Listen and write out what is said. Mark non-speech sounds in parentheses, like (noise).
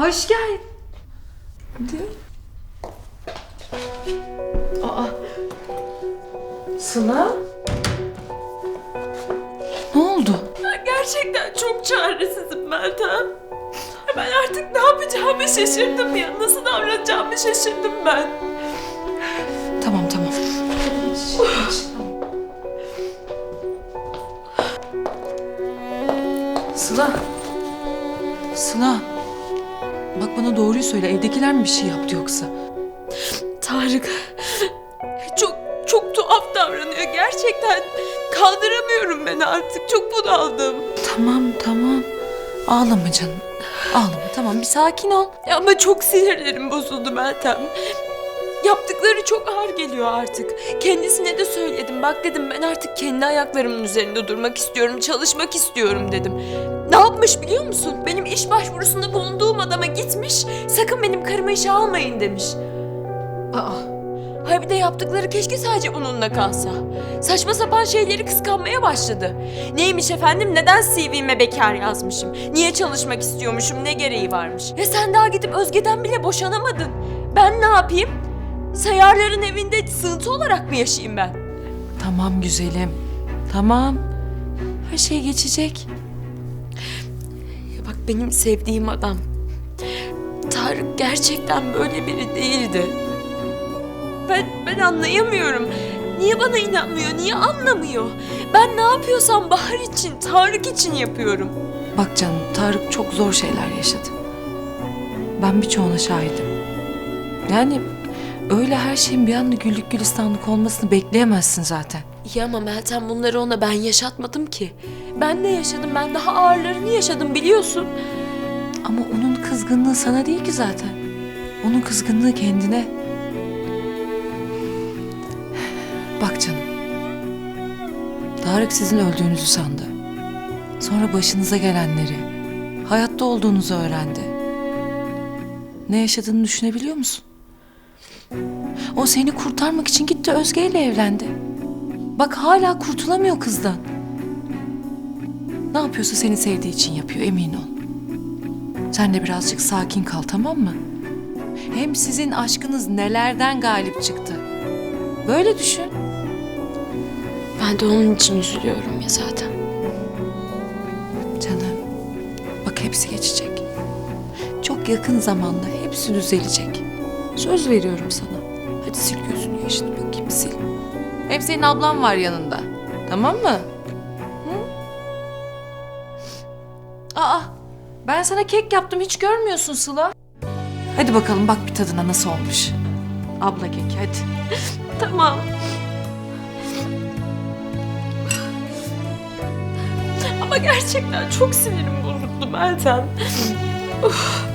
Hoş geldin. Aa. Sıla? Ne oldu? Ben gerçekten çok çaresizim Meltem. Ben artık ne yapacağımı şaşırdım ya. Nasıl davranacağımı şaşırdım ben. Tamam tamam. Sıla. Sıla. Bak bana doğruyu söyle. Evdekiler mi bir şey yaptı yoksa? Tarık çok çok tuhaf davranıyor gerçekten. Kaldıramıyorum ben artık. Çok bunaldım. Tamam tamam. Ağlama canım. Ağlama tamam bir sakin ol. Ya Ama çok sinirlerim bozuldu Meltem. Yaptıkları çok ağır geliyor artık. Kendisine de söyledim. Bak dedim ben artık kendi ayaklarımın üzerinde durmak istiyorum, çalışmak istiyorum dedim. Ne yapmış biliyor musun? Benim iş başvurusunda bulunduğum adama gitmiş. Sakın benim karımı işe almayın demiş. Aa. Hayır bir de yaptıkları keşke sadece bununla kalsa. Saçma sapan şeyleri kıskanmaya başladı. Neymiş efendim neden CV'me bekar yazmışım? Niye çalışmak istiyormuşum ne gereği varmış? Ya sen daha gidip Özge'den bile boşanamadın. Ben ne yapayım? Sayarların evinde sığıntı olarak mı yaşayayım ben? Tamam güzelim. Tamam. Her şey geçecek. Ya bak benim sevdiğim adam. Tarık gerçekten böyle biri değildi. Ben, ben anlayamıyorum. Niye bana inanmıyor, niye anlamıyor? Ben ne yapıyorsam Bahar için, Tarık için yapıyorum. Bak canım Tarık çok zor şeyler yaşadı. Ben birçoğuna şahidim. Yani öyle her şeyin bir anda güllük gülistanlık olmasını bekleyemezsin zaten. İyi ama Meltem bunları ona ben yaşatmadım ki. Ben de yaşadım, ben daha ağırlarını yaşadım biliyorsun. Ama onun kızgınlığı sana değil ki zaten. Onun kızgınlığı kendine. Bak canım. Tarık sizin öldüğünüzü sandı. Sonra başınıza gelenleri, hayatta olduğunuzu öğrendi. Ne yaşadığını düşünebiliyor musun? O seni kurtarmak için gitti Özge ile evlendi. Bak hala kurtulamıyor kızdan. Ne yapıyorsa seni sevdiği için yapıyor emin ol. Sen de birazcık sakin kal tamam mı? Hem sizin aşkınız nelerden galip çıktı. Böyle düşün. Ben de onun için üzülüyorum ya zaten. Canım. Bak hepsi geçecek. Çok yakın zamanda hepsi düzelecek. Söz veriyorum sana. Hadi sil gözünü yaşını bakayım sil. Hem senin ablan var yanında. Tamam mı? Hı? Aa, ben sana kek yaptım hiç görmüyorsun Sıla. Hadi bakalım bak bir tadına nasıl olmuş. Abla kek hadi. (laughs) Tamam. Ama gerçekten çok sinirim bozuldu Meltem. Uf.